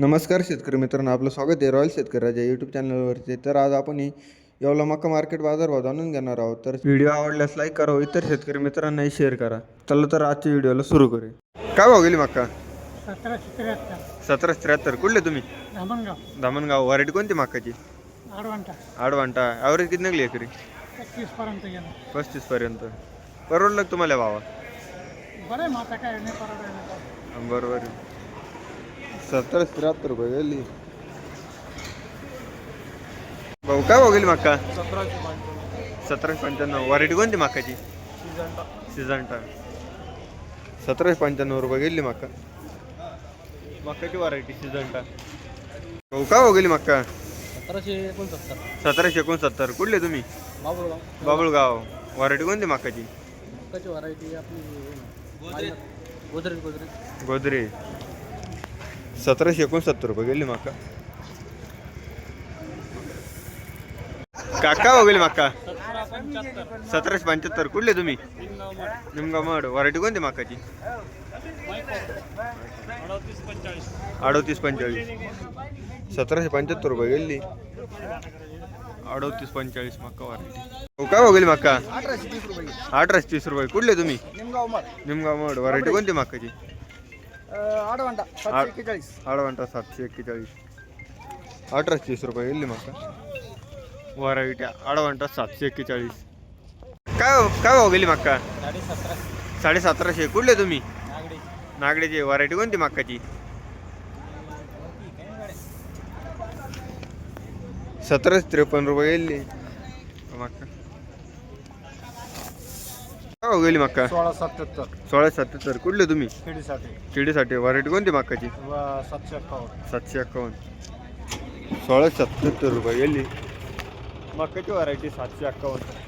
नमस्कार शेतकरी मित्रांनो आपलं स्वागत आहे रॉयल शेतकरी राजा यूट्यूब चॅनलवरती तर आज आपण ही येवला मका मार्केट बाजारभाव जाणून घेणार आहोत. तर व्हिडिओ आवडल्यास लाईक करा इतर शेतकरी मित्रांनाही शेअर करा. चला तर आजच्या व्हिडिओला सुरू करूया. काय भाव गेली मक्का? सतराशे त्र्याहत्तर. सतराशे त्र्याहत्तर. कुठले तुम्ही? धामणगाव. धामणगाव. व्हरायटी कोणती मक्काची? आडवांटा. आडवांटा. ॲव्हरेज किती निघली एकरी? पस्तीसपर्यंत पस्तीसपर्यंत परवडलं तुम्हाला भावा बरं काय नाही बरोबर सतराशे त्र्याहत्तर रुपये गेली भाऊ काय भाव गेली मक्का सतराशे पंच्याण्णव. व्हरायटी कोणती मक्काची सिजंटा सतराशे पंच्याण्णव रुपये गेली मक्का मक्काची व्हरायटी सिजंटा भाऊ काय भाव गेली मक्का सतराशे एकोणसत्तर. सतराशे एकोणसत्तर. कुठले तुम्ही? बाबुळगाव. बाबुळगाव. व्हरायटी कोणती मक्काची मक्काची व्हरायटी आपली गोदरेज. गोदरेज गोदरे सतराशे एकोणसत्तर रुपये गेली माका काका हो गेली माका सतराशे पंच्याहत्तर कुठले तुम्ही निमगाव मड व्हरायटी कोणती माकाची अडतीस पंचाळीस अडोतीस पंचेचाळीस सतराशे पंच्याहत्तर रुपये गेली अडोतीस पंचेचाळीस मक्का व्हरायटी हो काय हो गेली मक्का अठराशे तीस रुपये अठराशे तीस रुपये कुठले तुम्ही निमगाव निमगाव मड व्हरायटी कोणती मक्काची आडवांटा सातशे एक्केचाळीस आडवांटा सातशे एक्केचाळीस अठराशे तीस रुपये गेली मक्का व्हरायटी आडवांटा सातशे एक्केचाळीस काय काय भाव गेली मक्का साडे सतराशे कुठले तुम्ही नागडे नागड्याची व्हरायटी कोणती मक्काची सतराशे त्रेपन्न रुपये गेली मक्का काय भाव गेली मक्का? सोळा सत्याहत्तर. सोळाशे सत्याहत्तर. कुठले तुम्ही? खेडीसाठी चिडीसाठी व्हरायटी कोणती मक्काची? सातशे अठ्ठावन्न. सातशे अक्कावन्न सोळाशे सत्याहत्तर रुपये. गेली मक्काची व्हरायटी सातशे अक्कावन्न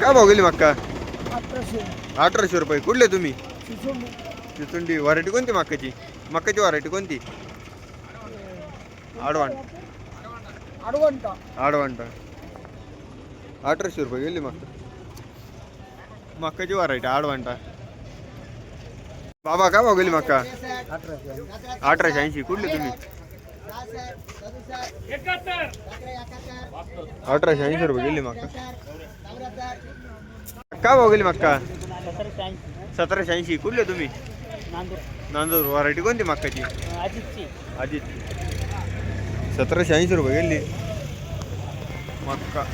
काय भाव गेली मक्का? अठराशे. अठराशे रुपये. कुठले तुम्ही? चिचोंडी. चिचुंडी. व्हरायटी कोणती मक्काची? मक्काची व्हरायटी कोणती? आडवाण आडवांटा आडवांटा अठराशे रुपये गेली मक्का. मक्काची व्हरायटी आडवांटा बाबा काय भाव गेली मक्का? अठराशे ऐंशी. कुठली तुम्ही? अठराशे ऐंशी रुपये गेली मक्का. का भाव गेली मक्का? सतराशे ऐंशी. कुठले तुम्ही? नांदूर. वरायटी व्हरायटी कोणती मक्काची? अजितची. अजित सतराशे ऐंशी रुपये गेली मक्का.